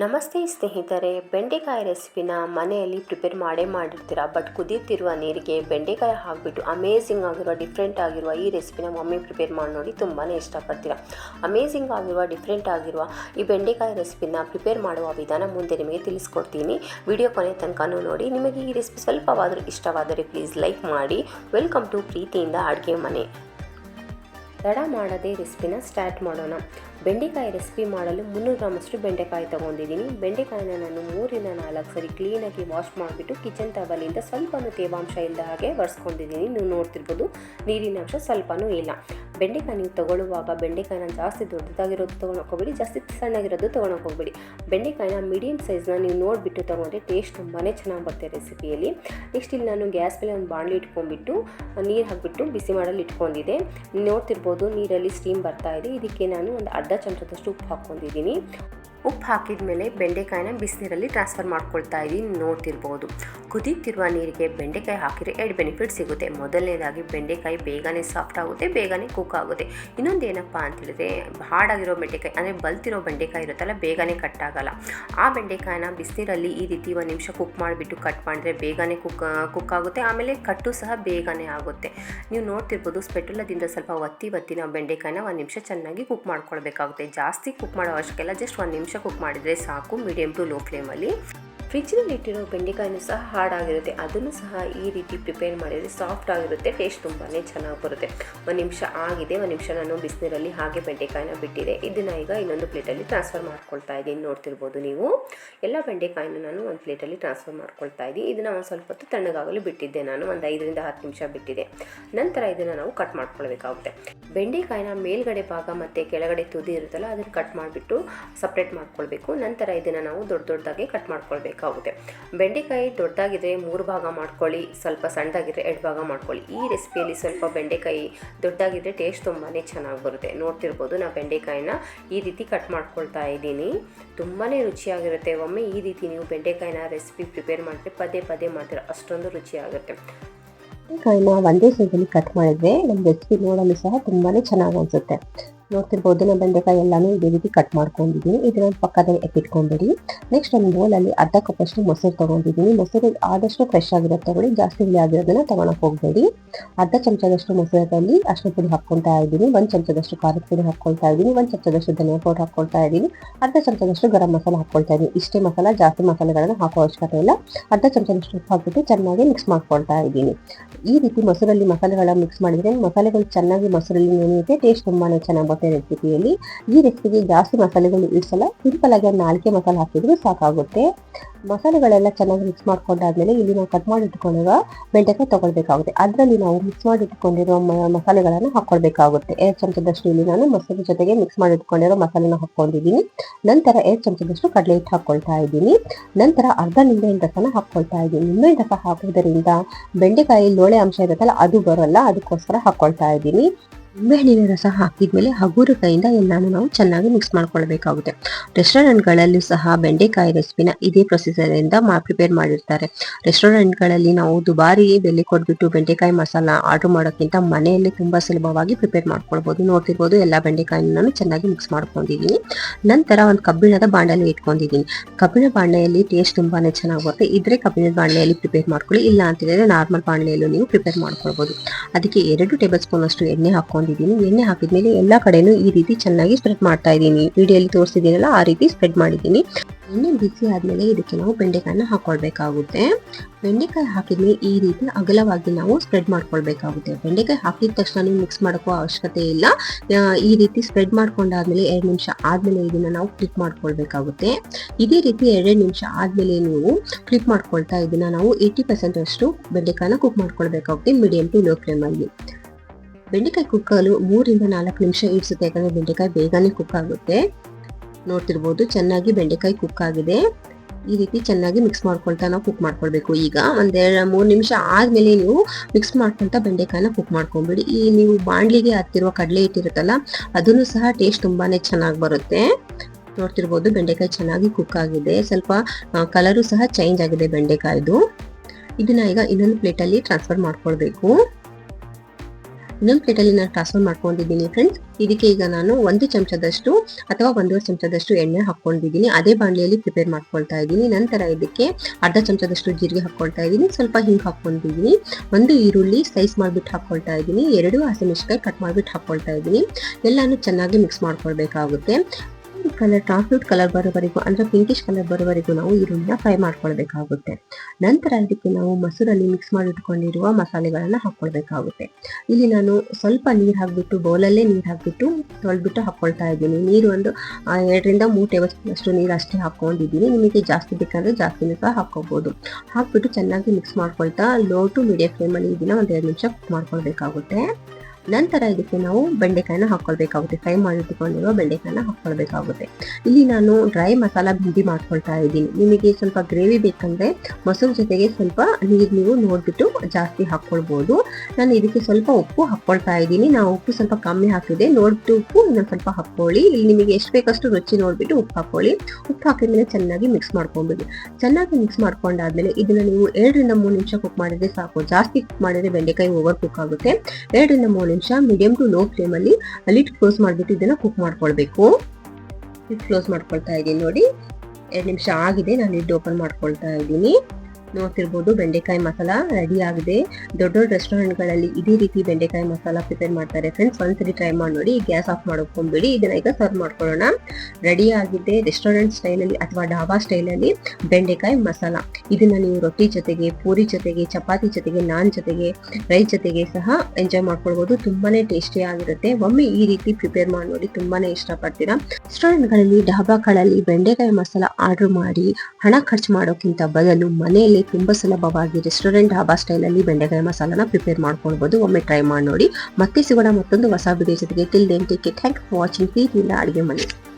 ನಮಸ್ತೆ ಸ್ನೇಹಿತರೆ, ಬೆಂಡೆಕಾಯಿ ರೆಸಿಪಿನ ಮನೆಯಲ್ಲಿ ಪ್ರಿಪೇರ್ ಮಾಡೇ ಮಾಡಿರ್ತೀರ? ಬಟ್ ಕುದೀತಿರುವ ನೀರಿಗೆ ಬೆಂಡೆಕಾಯಿ ಹಾಕಿಬಿಟ್ಟು ಅಮೇಝಿಂಗ್ ಆಗಿರುವ ಡಿಫ್ರೆಂಟ್ ಆಗಿರುವ ಈ ರೆಸಿಪಿನ ಮಮ್ಮಿ ಪ್ರಿಪೇರ್ ಮಾಡಿ ನೋಡಿ ತುಂಬಾ ಇಷ್ಟಪಡ್ತೀರಾ? ಅಮೇಝಿಂಗ್ ಆಗಿರುವ ಡಿಫ್ರೆಂಟ್ ಆಗಿರುವ ಈ ಬೆಂಡೆಕಾಯಿ ರೆಸಿಪಿನ ಪ್ರಿಪೇರ್ ಮಾಡುವ ವಿಧಾನ ಮುಂದೆ ನಿಮಗೆ ತಿಳಿಸ್ಕೊಡ್ತೀನಿ. ವಿಡಿಯೋ ಕೊನೆ ತನಕನೂ ನೋಡಿ, ನಿಮಗೆ ಈ ರೆಸಿಪಿ ಸ್ವಲ್ಪವಾದರೂ ಇಷ್ಟವಾದರೆ ಪ್ಲೀಸ್ ಲೈಕ್ ಮಾಡಿ. ವೆಲ್ಕಮ್ ಟು ಪ್ರೀತಿಯಿಂದ ಅಡುಗೆ ಮನೆ. ತಡ ಮಾಡದೆ ರೆಸಿಪಿನ ಸ್ಟಾರ್ಟ್ ಮಾಡೋಣ. ಬೆಂಡೆಕಾಯಿ ರೆಸಿಪಿ ಮಾಡಲು ಮುನ್ನೂರು ಗ್ರಾಮಷ್ಟು ಬೆಂಡೆಕಾಯಿ ತೊಗೊಂಡಿದ್ದೀನಿ. ಬೆಂಡೆಕಾಯಿನ ನಾನು ಮೂರಿಂದ ನಾಲ್ಕು ಸರಿ ಕ್ಲೀನಾಗಿ ವಾಶ್ ಮಾಡಿಬಿಟ್ಟು ಕಿಚನ್ ಟವಲಿಂದ ಸ್ವಲ್ಪನೂ ತೇವಾಂಶ ಇಲ್ಲದ ಹಾಗೆ ಒರೆಸ್ಕೊಂಡಿದ್ದೀನಿ. ನೀವು ನೋಡ್ತಿರ್ಬೋದು, ನೀರಿನ ಅಂಶ ಸ್ವಲ್ಪನೂ ಇಲ್ಲ. ಬೆಂಡೆಕಾಯಿ ನೀವು ತೊಗೊಳ್ಳುವಾಗ ಬೆಂಡೆಕಾಯಿನ ಜಾಸ್ತಿ ದೊಡ್ಡದಾಗಿರೋದು ತೊಗೊಳಕೋಬೇಡಿ ಜಾಸ್ತಿ ಸಣ್ಣಗಿರೋದು ತೊಗೊಳಕ್ಕೆ ಹೋಗ್ಬೇಡಿ ಬೆಂಡೆಕಾಯಿನ ಮೀಡಿಯಮ್ ಸೈಜ್ನ ನೀವು ನೋಡಿಬಿಟ್ಟು ತೊಗೊಂಡ್ರೆ ಟೇಸ್ಟ್ ತುಂಬಾ ಚೆನ್ನಾಗಿ ಬರುತ್ತೆ ರೆಸಿಪಿಯಲ್ಲಿ. ನೆಕ್ಸ್ಟ್ ಇಲ್ಲಿ ನಾನು ಗ್ಯಾಸ್ ಮೇಲೆ ಒಂದು ಬಾಣಲಿ ಇಟ್ಕೊಂಡ್ಬಿಟ್ಟು, ನೀರು ಹಾಕಿಬಿಟ್ಟು ಬಿಸಿ ಮಾಡಲು ಇಟ್ಕೊಂಡಿದ್ದೆ. ನೋಡ್ತಿರ್ಬೋದು ನೀರಲ್ಲಿ ಸ್ಟೀಮ್ ಬರ್ತಾ ಇದೆ. ಇದಕ್ಕೆ ನಾನು ಒಂದು ಅರ್ಧ ಚಮಚದಷ್ಟು ಉಪ್ಪು ಹಾಕ್ಕೊಂಡಿದ್ದೀನಿ. ಉಪ್ಪು ಹಾಕಿದ ಮೇಲೆ ಬೆಂಡೆಕಾಯಿನ ಬಿಸಿನೀರಲ್ಲಿ ಟ್ರಾನ್ಸ್ಫರ್ ಮಾಡ್ಕೊಳ್ತಾ ಇದ್ದೀನಿ ನೋಡ್ತಿರ್ಬೋದು. ಕುದೀತಿರುವ ನೀರಿಗೆ ಬೆಂಡೆಕಾಯಿ ಹಾಕಿದರೆ ಎರಡು ಬೆನಿಫಿಟ್ ಸಿಗುತ್ತೆ. ಮೊದಲನೇದಾಗಿ ಬೆಂಡೆಕಾಯಿ ಬೇಗನೆ ಸಾಫ್ಟ್ ಆಗುತ್ತೆ, ಬೇಗನೆ ಕುಕ್ ಆಗುತ್ತೆ. ಇನ್ನೊಂದು ಏನಪ್ಪ ಅಂತೇಳಿದ್ರೆ ಹಾಡಾಗಿರೋ ಬೆಂಡೆಕಾಯಿ, ಅಂದರೆ ಬಲ್ತಿರೋ ಬೆಂಡೆಕಾಯಿ ಇರುತ್ತಲ್ಲ, ಬೇಗನೆ ಕಟ್ ಆಗಲ್ಲ. ಆ ಬೆಂಡೆಕಾಯಿನ ಬಿಸಿನೀರಲ್ಲಿ ಈ ರೀತಿ ಒಂದು ನಿಮಿಷ ಕುಕ್ ಮಾಡಿಬಿಟ್ಟು ಕಟ್ ಮಾಡಿದ್ರೆ ಬೇಗನೆ ಕುಕ್ ಕುಕ್ ಆಗುತ್ತೆ. ಆಮೇಲೆ ಕಟ್ಟು ಸಹ ಬೇಗನೆ ಆಗುತ್ತೆ. ನೀವು ನೋಡ್ತಿರ್ಬೋದು ಸ್ಪೆಟುಲದಿಂದ ಸ್ವಲ್ಪ ಒತ್ತಿ ಒತ್ತಿ ನಾವು ಬೆಂಡೆಕಾಯಿನ ಒಂದು ನಿಮಿಷ ಚೆನ್ನಾಗಿ ಕುಕ್ ಮಾಡ್ಕೊಳ್ಬೇಕಾಗುತ್ತೆ. ಜಾಸ್ತಿ ಕುಕ್ ಮಾಡೋ ಅವಶ್ಯಕ ಇಲ್ಲ ಜಸ್ಟ್ ಒಂದು ನಿಮಿಷ ಕುಕ್ ಮಾಡಿದರೆ ಸಾಕು ಮೀಡಿಯಮ್ ಟು ಲೋ ಫ್ಲೇಮಲ್ಲಿ ಫ್ರಿಜ್ನಲ್ಲಿ ಇಟ್ಟಿರೋ ಬೆಂಡೆಕಾಯಿನೂ ಸಹ ಹಾಡಾಗಿರುತ್ತೆ. ಅದನ್ನು ಸಹ ಈ ರೀತಿ ಪ್ರಿಪೇರ್ ಮಾಡಿದರೆ ಸಾಫ್ಟ್ ಆಗಿರುತ್ತೆ, ಟೇಸ್ಟ್ ತುಂಬಾ ಚೆನ್ನಾಗಿ ಬರುತ್ತೆ. ಒಂದು ನಿಮಿಷ ಆಗಿದೆ, ಒಂದು ನಿಮಿಷ ನಾನು ಬಿಸಿನೀರಲ್ಲಿ ಹಾಗೆ ಬೆಂಡೆಕಾಯಿನ ಬಿಟ್ಟಿದೆ. ಇದನ್ನು ಈಗ ಇನ್ನೊಂದು ಪ್ಲೇಟಲ್ಲಿ ಟ್ರಾನ್ಸ್ಫರ್ ಮಾಡ್ಕೊಳ್ತಾ ಇದ್ದೀನಿ. ನೋಡ್ತಿರ್ಬೋದು ನೀವು. ಎಲ್ಲ ಬೆಂಡೆಕಾಯಿನ ನಾನು ಒಂದು ಪ್ಲೇಟಲ್ಲಿ ಟ್ರಾನ್ಸ್ಫರ್ ಮಾಡ್ಕೊಳ್ತಾ ಇದ್ದೀನಿ. ಇದನ್ನು ಒಂದು ಸ್ವಲ್ಪ ಹೊತ್ತು ತಣ್ಣಗಾಗಲು ಬಿಟ್ಟಿದ್ದೆ ನಾನು. ಒಂದು ಐದರಿಂದ ಹತ್ತು ನಿಮಿಷ ಬಿಟ್ಟಿದೆ. ನಂತರ ಇದನ್ನು ನಾವು ಕಟ್ ಮಾಡ್ಕೊಳ್ಬೇಕಾಗುತ್ತೆ. ಬೆಂಡೆಕಾಯಿನ ಮೇಲ್ಗಡೆ ಭಾಗ ಮತ್ತು ಕೆಳಗಡೆ ತುದಿ ಇರುತ್ತಲ್ಲ, ಅದನ್ನು ಕಟ್ ಮಾಡಿಬಿಟ್ಟು ಸಪ್ರೇಟ್ ಮಾಡ್ಕೊಳ್ಬೇಕು. ನಂತರ ಇದನ್ನು ನಾವು ದೊಡ್ಡ ದೊಡ್ಡದಾಗಿ ಕಟ್ ಮಾಡ್ಕೊಳ್ಬೇಕಾಗುತ್ತೆ ಬೆಂಡೆಕಾಯಿ ದೊಡ್ಡದಾಗಿದ್ದರೆ ಮೂರು ಭಾಗ ಮಾಡ್ಕೊಳ್ಳಿ, ಸ್ವಲ್ಪ ಸಣ್ಣದಾಗಿದ್ದರೆ ಎರಡು ಭಾಗ ಮಾಡ್ಕೊಳ್ಳಿ. ಈ ರೆಸಿಪಿಯಲ್ಲಿ ಸ್ವಲ್ಪ ಬೆಂಡೆಕಾಯಿ ದೊಡ್ಡದಾಗಿದ್ದರೆ ಟೇಸ್ಟ್ ತುಂಬಾ ಚೆನ್ನಾಗಿ ಬರುತ್ತೆ. ನೋಡ್ತಿರ್ಬೋದು ನಾನು ಬೆಂಡೆಕಾಯಿನ ಈ ರೀತಿ ಕಟ್ ಮಾಡ್ಕೊಳ್ತಾ ಇದ್ದೀನಿ. ತುಂಬಾ ರುಚಿಯಾಗಿರುತ್ತೆ. ಒಮ್ಮೆ ಈ ರೀತಿ ನೀವು ಬೆಂಡೆಕಾಯಿನ ರೆಸಿಪಿ ಪ್ರಿಪೇರ್ ಮಾಡಿದ್ರೆ ಪದೇ ಪದೇ ಮಾಡ್ತೀರ. ಅಷ್ಟೊಂದು ರುಚಿಯಾಗುತ್ತೆ. ಬೆಂಡೆಕಾಯಿನ ಒಂದೇ ಸೈಜಲ್ಲಿ ಕಟ್ ಮಾಡಿದ್ರೆ ನಮ್ಮ ರೆಸಿಪಿ ನೋಡಲು ಸಹ ತುಂಬಾ ಚೆನ್ನಾಗಿ ಅನ್ಸುತ್ತೆ. ನೋಡ್ತಿರ್ಬೋದು ನಾನು ಬೆಂಡೆಕಾಯಿ ಎಲ್ಲಾನು ಇದೇ ರೀತಿ ಕಟ್ ಮಾಡ್ಕೊಂಡಿದ್ದೀನಿ. ಇದನ್ನ ಪಕ್ಕದಲ್ಲಿ ಎತ್ತಿಟ್ಕೊಂಡ್ಬಿಡಿ ನೆಕ್ಸ್ಟ್ ಒಂದು ಅಲ್ಲಿ ಅರ್ಧ ಕಪ್ಪಷ್ಟು ಮೊಸರು ತಗೊಂಡಿದ್ದೀನಿ. ಮೊಸರು ಆದಷ್ಟು ಫ್ರೆಶ್ ಆಗಿರೋದು ತಗೊಳ್ಳಿ, ಜಾಸ್ತಿ ಹುಳಿ ಆಗಿರೋದನ್ನ ತಗೊಳಕ್ ಹೋಗಬೇಡಿ. ಅರ್ಧ ಚಮಚದಷ್ಟು ಮೊಸರಲ್ಲಿ ಅಷ್ಟು ಪುಡಿ ಹಾಕ್ಕೊಳ್ತಾ ಇದ್ದೀನಿ. ಒಂದ್ ಚಮಚದಷ್ಟು ಖಾರದ ಪುಡಿ ಹಾಕ್ಕೊಳ್ತಾ ಇದ್ದೀನಿ. ಒಂದ್ ಚಮಚದಷ್ಟು ಧನಿಯಾ ಪೌಡರ್ ಹಾಕ್ಕೊಳ್ತಾ ಇದ್ದೀನಿ. ಅರ್ಧ ಚಮಚದಷ್ಟು ಗರಂ ಮಸಾಲ ಹಾಕ್ಕೊಳ್ತಾ ಇದ್ದೀನಿ. ಇಷ್ಟೇ ಮಸಾಲ, ಜಾಸ್ತಿ ಮಸಾಲೆಗಳನ್ನ ಹಾಕೋ ಅವಶ್ಯಕತೆ ಇಲ್ಲ. ಅರ್ಧ ಚಮಚದಷ್ಟು ಉಪ್ಪು ಹಾಕ್ಬಿಟ್ಟು ಚೆನ್ನಾಗಿ ಮಿಕ್ಸ್ ಮಾಡ್ಕೊಳ್ತಾ ಇದ್ದೀನಿ. ಈ ರೀತಿ ಮೊಸರಲ್ಲಿ ಮಸಾಲೆಗಳ ಮಿಕ್ಸ್ ಮಾಡಿದ್ರೆ ಮಸಾಲೆಗಳು ಚೆನ್ನಾಗಿ ಮೊಸರಲ್ಲಿ ನೆನೆಯುತ್ತೆ ಟೇಸ್ಟ್ ತುಂಬಾನೇ ಚೆನ್ನಾಗಿ ಬರುತ್ತೆ ರೆಸಿಪಿಯಲ್ಲಿ ಈ ರೆಸಿಪಿಗೆ ಜಾಸ್ತಿ ಮಸಾಲೆಗಳು ಇಳಿಸಲ್ಲ ಸಿಂಪಲ್ ಆಗಿ ನಾಲ್ಕೆ ಮಸಾಲೆ ಹಾಕಿದ್ರು ಸಾಕಾಗುತ್ತೆ. ಮಸಾಲೆಗಳೆಲ್ಲ ಚೆನ್ನಾಗಿ ಮಿಕ್ಸ್ ಮಾಡ್ಕೊಂಡಾದ್ಮೇಲೆ ಇಲ್ಲಿ ನಾವು ಕಟ್ ಮಾಡಿ ಬೆಂಡೆಕಾಯಿ ತಗೊಳ್ಬೇಕಾಗುತ್ತೆ. ಅದರಲ್ಲಿ ನಾವು ಮಿಕ್ಸ್ ಮಾಡಿ ಇಟ್ಕೊಂಡಿರೋ ಮಸಾಲೆಗಳನ್ನ ಹಾಕೊಳ್ಬೇಕಾಗುತ್ತೆ ಎರಡು ಚಮಚದಷ್ಟು ಇಲ್ಲಿ ನಾನು ಮೊಸರು ಜೊತೆಗೆ ಮಿಕ್ಸ್ ಮಾಡಿ ಇಟ್ಕೊಂಡಿರೋ ಮಸಾಲೆನ ಹಾಕ್ಕೊಂಡಿದ್ದೀನಿ. ನಂತರ ಎರಡು ಚಮಚದಷ್ಟು ಕಡಲೆ ಹಿಟ್ಟು ಹಾಕ್ಕೊಳ್ತಾ ಇದ್ದೀನಿ. ನಂತರ ಅರ್ಧ ನಿಂಬೆಹಣ್ಣು ರಸನ ಹಾಕ್ಕೊಳ್ತಾ ಇದ್ದೀನಿ. ನಿಂಬೆಹಣ್ಣು ರಸ ಹಾಕುವುದರಿಂದ ಬೆಂಡೆಕಾಯಿ ಲೋಳೆ ಅಂಶ ಇರುತ್ತಲ್ಲ, ಅದು ಬರೋಲ್ಲ, ಅದಕ್ಕೋಸ್ಕರ ಹಾಕ್ಕೊಳ್ತಾ ಇದ್ದೀನಿ. ನಿಂಬೆಹಣ್ಣಿನ ರಸ ಹಾಕಿದ್ಮೇಲೆ ಹಗುರು ಕೈಯಿಂದ ಎಲ್ಲಾನು ನಾವು ಚೆನ್ನಾಗಿ ಮಿಕ್ಸ್ ಮಾಡ್ಕೊಳ್ಬೇಕಾಗುತ್ತೆ. ರೆಸ್ಟೋರೆಂಟ್ಗಳಲ್ಲೂ ಸಹ ಬೆಂಡೆಕಾಯಿ ರೆಸಿಪಿನ ಇದೇ ಮಾ ಪ್ರಿಪೇರ್ ಮಾಡಿರ್ತಾರೆ. ರೆಸ್ಟೋರೆಂಟ್ಗಳಲ್ಲಿ ನಾವು ದುಬಾರಿ ಬೆಲೆ ಕೊಟ್ಬಿಟ್ಟು ಬೆಂಡೆಕಾಯಿ ಮಸಾಲ ಆರ್ಡರ್ ಮಾಡೋಕ್ಕಿಂತ ಮನೆಯಲ್ಲಿ ತುಂಬಾ ಸುಲಭವಾಗಿ ಪ್ರಿಪೇರ್ ಮಾಡ್ಕೊಳ್ಬೋದು. ನೋಡ್ತಿರ್ಬೋದು ಎಲ್ಲ ಬೆಂಡೆಕಾಯಿನ ನಾನು ಚೆನ್ನಾಗಿ ಮಿಕ್ಸ್ ಮಾಡ್ಕೊಂಡಿದ್ದೀನಿ. ನಂತರ ಒಂದು ಕಬ್ಬಿಣದ ಬಾಂಡಲಿ ಇಟ್ಕೊಂಡಿದ್ದೀನಿ. ಕಬ್ಬಿಣ ಬಾಣಲೆಯಲ್ಲಿ ಟೇಸ್ಟ್ ತುಂಬಾ ಚೆನ್ನಾಗಿ ಬರುತ್ತೆ ಇದ್ರೆ ಕಬ್ಬಿಣದ ಬಾಣಲೆಯಲ್ಲಿ ಪ್ರಿಪೇರ್ ಮಾಡ್ಕೊಳ್ಳಿ. ಇಲ್ಲ ಅಂತಂದ್ರೆ ನಾರ್ಮಲ್ ಬಾಣಲೆಯಲ್ಲೂ ನೀವು ಪ್ರಿಪೇರ್ ಮಾಡ್ಕೊಳ್ಬೋದು. ಅದಕ್ಕೆ ಎರಡು ಟೇಬಲ್ ಸ್ಪೂನ್ ಅಷ್ಟು ಎಣ್ಣೆ ಹಾಕೊಂಡಿದ್ದೀನಿ ಎಣ್ಣೆ ಹಾಕಿದ್ಮೇಲೆ ಎಲ್ಲಾ ಕಡೆನೂ ಈ ರೀತಿ ಚೆನ್ನಾಗಿ ಸ್ಪ್ರೆಡ್ ಮಾಡ್ತಾ ಇದ್ದೀನಿ. ವಿಡಿಯೋಲಿ ತೋರಿಸಿದ್ದೀನಲ್ಲ, ಆ ರೀತಿ ಸ್ಪ್ರೆಡ್ ಮಾಡಿದ್ದೀನಿ. ಎಣ್ಣೆ ಬಿಸಿ ಆದ್ಮೇಲೆ ಇದಕ್ಕೆ ನಾವು ಬೆಂಡೆಕಾಯನ್ನ ಹಾಕೊಳ್ಬೇಕಾಗುತ್ತೆ. ಬೆಂಡೆಕಾಯಿ ಹಾಕಿದ್ಮೇಲೆ ಈ ರೀತಿ ಅಗಲವಾಗಿ ನಾವು ಸ್ಪ್ರೆಡ್ ಮಾಡ್ಕೊಳ್ಬೇಕಾಗುತ್ತೆ. ಬೆಂಡೆಕಾಯಿ ಹಾಕಿದ ತಕ್ಷಣ ನೀವು ಮಿಕ್ಸ್ ಮಾಡೋಕ್ಕೂ ಅವಶ್ಯಕತೆ ಇಲ್ಲ. ಈ ರೀತಿ ಸ್ಪ್ರೆಡ್ ಮಾಡ್ಕೊಂಡಾದ್ಮೇಲೆ ಎರಡು ನಿಮಿಷ ಆದ್ಮೇಲೆ ಇದನ್ನ ನಾವು ಕ್ಲಿಕ್ ಮಾಡ್ಕೊಳ್ಬೇಕಾಗುತ್ತೆ. ಇದೇ ರೀತಿ ಎರಡು ನಿಮಿಷ ಆದ್ಮೇಲೆ ನೀವು ಕ್ಲಿಕ್ ಮಾಡ್ಕೊಳ್ತಾ ಇದನ್ನ ನಾವು ಏಯ್ಟಿ ಪರ್ಸೆಂಟ್ ಅಷ್ಟು ಬೆಂಡೆಕಾಯಿನ ಕುಕ್ ಮಾಡ್ಕೊಳ್ಬೇಕಾಗುತ್ತೆ ಮೀಡಿಯಂ ಟು ಲೋ ಫ್ಲೇಮಲ್ಲಿ ಬೆಂಡೆಕಾಯಿ ಕುಕ್ಕಲು ಮೂರಿಂದ ನಾಲ್ಕು ನಿಮಿಷ ಇಡಿಸುತ್ತೆ ಯಾಕಂದರೆ ಬೆಂಡೆಕಾಯಿ ಬೇಗನೆ ಕುಕ್ ಆಗುತ್ತೆ. ನೋಡ್ತಿರ್ಬೋದು ಚೆನ್ನಾಗಿ ಬೆಂಡೆಕಾಯಿ ಕುಕ್ ಆಗಿದೆ. ಈ ರೀತಿ ಚೆನ್ನಾಗಿ ಮಿಕ್ಸ್ ಮಾಡ್ಕೊಳ್ತಾ ನಾವು ಕುಕ್ ಮಾಡ್ಕೊಳ್ಬೇಕು. ಈಗ ಒಂದೆರಡು ಮೂರು ನಿಮಿಷ ಆದಮೇಲೆ ನೀವು ಮಿಕ್ಸ್ ಮಾಡ್ಕೊಳ್ತಾ ಬೆಂಡೆಕಾಯಿನ ಕುಕ್ ಮಾಡ್ಕೊಂಬಿಡಿ ಈ ನೀವು ಬಾಂಡ್ಲಿಗೆ ಹತ್ತಿರುವ ಕಡಲೆ ಇಟ್ಟಿರುತ್ತಲ್ಲ ಅದನ್ನು ಸಹ ಟೇಸ್ಟ್ ತುಂಬಾನೇ ಚೆನ್ನಾಗಿ ಬರುತ್ತೆ. ನೋಡ್ತಿರ್ಬೋದು ಬೆಂಡೆಕಾಯಿ ಚೆನ್ನಾಗಿ ಕುಕ್ ಆಗಿದೆ. ಸ್ವಲ್ಪ ಕಲರು ಸಹ ಚೇಂಜ್ ಆಗಿದೆ ಬೆಂಡೆಕಾಯಿದು. ಇದನ್ನ ಈಗ ಇನ್ನೊಂದು ಪ್ಲೇಟಲ್ಲಿ ಟ್ರಾನ್ಸ್ಫರ್ ಮಾಡ್ಕೊಳ್ಬೇಕು. ಇನ್ನೊಂದು ಪ್ಲೇಟಲ್ಲಿ ನಾನು ಟ್ರಾನ್ಸ್ಫರ್ ಮಾಡ್ಕೊಂಡಿದ್ದೀನಿ ಫ್ರೆಂಡ್ಸ್ ಇದಕ್ಕೆ ಈಗ ನಾನು ಒಂದು ಚಮಚದಷ್ಟು ಅಥವಾ ಒಂದೂವರೆ ಚಮಚದಷ್ಟು ಎಣ್ಣೆ ಹಾಕ್ಕೊಂಡಿದ್ದೀನಿ. ಅದೇ ಬಾಣಲಿಯಲ್ಲಿ ಪ್ರಿಪೇರ್ ಮಾಡ್ಕೊಳ್ತಾ ಇದ್ದೀನಿ. ನಂತರ ಇದಕ್ಕೆ ಅರ್ಧ ಚಮಚದಷ್ಟು ಜೀರಿಗೆ ಹಾಕ್ಕೊಳ್ತಾ ಇದ್ದೀನಿ. ಸ್ವಲ್ಪ ಹಿಂಗೆ ಹಾಕ್ಕೊಂಡಿದ್ದೀನಿ. ಒಂದು ಈರುಳ್ಳಿ ಸ್ಲೈಸ್ ಮಾಡಿಬಿಟ್ಟು ಹಾಕ್ಕೊಳ್ತಾ ಇದ್ದೀನಿ. ಎರಡು ಹಸಿಮೆಣಸಿಕಾಯಿ ಕಟ್ ಮಾಡಿಬಿಟ್ಟು ಹಾಕ್ಕೊಳ್ತಾ ಇದ್ದೀನಿ. ಎಲ್ಲಾನು ಚೆನ್ನಾಗಿ ಮಿಕ್ಸ್ ಮಾಡ್ಕೊಳ್ಬೇಕಾಗುತ್ತೆ. ಕಲರ್ ಟ್ರಾನ್ಸ್ಲೂಟ್ ಕಲರ್ ಬರೋವರೆಗೂ ಅಂದ್ರೆ ಪಿಂಕಿಶ್ ಕಲರ್ ಬರೋವರೆಗೂ ನಾವು ಈರುಳ್ಳಿನ ಫ್ರೈ ಮಾಡ್ಕೊಳ್ಬೇಕಾಗುತ್ತೆ. ನಂತರ ಇದಕ್ಕೆ ನಾವು ಮೊಸರಲ್ಲಿ ಮಿಕ್ಸ್ ಮಾಡಿಟ್ಕೊಂಡಿರುವ ಮಸಾಲೆಗಳನ್ನು ಹಾಕ್ಕೊಳ್ಬೇಕಾಗುತ್ತೆ. ಇಲ್ಲಿ ನಾನು ಸ್ವಲ್ಪ ನೀರು ಹಾಕ್ಬಿಟ್ಟು ಬೌಲಲ್ಲೇ ನೀರು ಹಾಕ್ಬಿಟ್ಟು ತೊಳೆದ್ಬಿಟ್ಟು ಹಾಕ್ಕೊಳ್ತಾ ಇದ್ದೀನಿ. ನೀರು ಒಂದು ಎರಡರಿಂದ ಮೂರು ಟೇಬಲ್ ಸ್ಪೂನ್ ಅಷ್ಟು ನೀರು ಅಷ್ಟೇ ಹಾಕ್ಕೊಂಡಿದ್ದೀನಿ. ನಿಮಗೆ ಜಾಸ್ತಿ ಬೇಕಂದ್ರೆ ಜಾಸ್ತಿನೂ ಸಹ ಹಾಕ್ಕೋಬೋದು. ಹಾಕ್ಬಿಟ್ಟು ಚೆನ್ನಾಗಿ ಮಿಕ್ಸ್ ಮಾಡ್ಕೊಳ್ತಾ ಲೋ ಟು ಮೀಡಿಯಂ ಫ್ಲೇಮಲ್ಲಿ ಇದನ್ನ ಒಂದು ಎರಡು ನಿಮಿಷ ಕುಕ್ ಮಾಡ್ಕೊಳ್ಬೇಕಾಗುತ್ತೆ. ನಂತರ ಇದಕ್ಕೆ ನಾವು ಬೆಂಡೆಕಾಯಿನ ಹಾಕ್ಕೊಳ್ಬೇಕಾಗುತ್ತೆ. ಫ್ರೈ ಮಾಡಿಟ್ಟುಕೊಂಡಿರುವ ಬೆಂಡೆಕಾಯಿನ ಹಾಕ್ಕೊಳ್ಬೇಕಾಗುತ್ತೆ. ಇಲ್ಲಿ ನಾನು ಡ್ರೈ ಮಸಾಲ ಬಿಂದಿ ಮಾಡ್ಕೊಳ್ತಾ ಇದ್ದೀನಿ. ನಿಮಗೆ ಸ್ವಲ್ಪ ಗ್ರೇವಿ ಬೇಕಂದ್ರೆ ಮೊಸರು ಜೊತೆಗೆ ಸ್ವಲ್ಪ ನೀರು ನೀವು ನೋಡ್ಬಿಟ್ಟು ಜಾಸ್ತಿ ಹಾಕ್ಕೊಳ್ಬೋದು. ನಾನು ಇದಕ್ಕೆ ಸ್ವಲ್ಪ ಉಪ್ಪು ಹಾಕ್ಕೊಳ್ತಾ ಇದ್ದೀನಿ. ನಾವು ಉಪ್ಪು ಸ್ವಲ್ಪ ಕಮ್ಮಿ ಹಾಕಿದೆ. ನೋಡ್ಬಿಟ್ಟು ಉಪ್ಪು ಇನ್ನೊಂದು ಸ್ವಲ್ಪ ಹಾಕ್ಕೊಳ್ಳಿ. ಇಲ್ಲಿ ನಿಮಗೆ ಎಷ್ಟು ಬೇಕಷ್ಟು ರುಚಿ ನೋಡ್ಬಿಟ್ಟು ಉಪ್ಪು ಹಾಕ್ಕೊಳ್ಳಿ. ಉಪ್ಪು ಹಾಕಿದ್ಮೇಲೆ ಚೆನ್ನಾಗಿ ಮಿಕ್ಸ್ ಮಾಡ್ಕೊಂಡ್ಬಿಡಿ ಚೆನ್ನಾಗಿ ಮಿಕ್ಸ್ ಮಾಡ್ಕೊಂಡಾದ್ಮೇಲೆ ಇದನ್ನ ನೀವು ಎರಡರಿಂದ ಮೂರು ನಿಮಿಷ ಕುಕ್ ಮಾಡಿದ್ರೆ ಸಾಕು. ಜಾಸ್ತಿ ಕುಕ್ ಮಾಡಿದ್ರೆ ಬೆಂಡೆಕಾಯಿ ಓವರ್ ಕುಕ್ ಆಗುತ್ತೆ. ಎರಡರಿಂದ ಮೂರು ನಿಮಿಷ ಮೀಡಿಯಂ ಟು ಲೋ ಫ್ಲೇಮಲ್ಲಿ ಅಲ್ಲಿ ಕ್ಲೋಸ್ ಮಾಡಿಬಿಟ್ಟು ಇದನ್ನ ಕುಕ್ ಮಾಡ್ಕೊಳ್ಬೇಕು. ಕ್ಲೋಸ್ ಮಾಡ್ಕೊಳ್ತಾ ಇದ್ದೀನಿ ನೋಡಿ. ಎರಡು ನಿಮಿಷ ಆಗಿದೆ, ನಾನು ಲಿಡ್ ಓಪನ್ ಮಾಡ್ಕೊಳ್ತಾ ಇದ್ದೀನಿ. ನೋಡ್ತಿರ್ಬೋದು, ಬೆಂಡೆಕಾಯಿ ಮಸಾಲ ರೆಡಿ ಆಗಿದೆ. ದೊಡ್ಡ ದೊಡ್ಡ ರೆಸ್ಟೋರೆಂಟ್ಗಳಲ್ಲಿ ಇದೇ ರೀತಿ ಬೆಂಡೆಕಾಯಿ ಮಸಾಲ ಪ್ರಿಪೇರ್ ಮಾಡ್ತಾರೆ ಫ್ರೆಂಡ್ಸ್ ಒಂದ್ಸರಿ ಟ್ರೈ ಮಾಡಿ ನೋಡಿ, ಗ್ಯಾಸ್ ಆಫ್ ಮಾಡ್ಕೊಂಬಿಡಿ, ಇದನ್ನ ಈಗ ಸರ್ವ್ ಮಾಡ್ಕೊಳ್ಳೋಣ. ರೆಡಿ ಆಗಿದೆ ರೆಸ್ಟೋರೆಂಟ್ ಸ್ಟೈಲಲ್ಲಿ ಅಥವಾ ಡಾಬಾ ಸ್ಟೈಲಲ್ಲಿ ಬೆಂಡೆಕಾಯಿ ಮಸಾಲ. ಇದನ್ನ ನೀವು ರೊಟ್ಟಿ ಜೊತೆಗೆ, ಪೂರಿ ಜೊತೆಗೆ, ಚಪಾತಿ ಜೊತೆಗೆ ನಾನ್ ಜೊತೆಗೆ ರೈಸ್ ಜೊತೆಗೆ ಸಹ ಎಂಜಾಯ್ ಮಾಡ್ಕೊಳ್ಬೋದು. ತುಂಬಾನೇ ಟೇಸ್ಟಿ ಆಗಿರುತ್ತೆ. ಒಮ್ಮೆ ಈ ರೀತಿ ಪ್ರಿಪೇರ್ ಮಾಡಿ ನೋಡಿ ತುಂಬಾನೇ ಇಷ್ಟಪಡ್ತೀರಾ. ರೆಸ್ಟೋರೆಂಟ್ಗಳಲ್ಲಿ ಡಾಬಾಗಳಲ್ಲಿ ಬೆಂಡೆಕಾಯಿ ಮಸಾಲ ಆರ್ಡರ್ ಮಾಡಿ ಹಣ ಖರ್ಚು ಮಾಡೋಕ್ಕಿಂತ ಬದಲು ಮನೆಯಲ್ಲಿ ತುಂಬಾ ಸುಲಭವಾಗಿ ರೆಸ್ಟೋರೆಂಟ್ ಡಾಬಾ ಸ್ಟೈಲಲ್ಲಿ ಬೆಂಡೆಕಾಯಿ ಮಸಾಲನ ಪ್ರಿಪೇರ್ ಮಾಡ್ಕೊಳ್ಬೋದು. ಒಮ್ಮೆ ಟ್ರೈ ಮಾಡಿ ನೋಡಿ. ಮತ್ತೆ ಸಿಗೋಣ ಮತ್ತೊಂದು ಹೊಸ ವಿಡಿಯೋ ಜೊತೆಗೆ till then take thank for watching ಪ್ರೀತಿಯಿಂದ ಅಡುಗೆ ಮನೆ.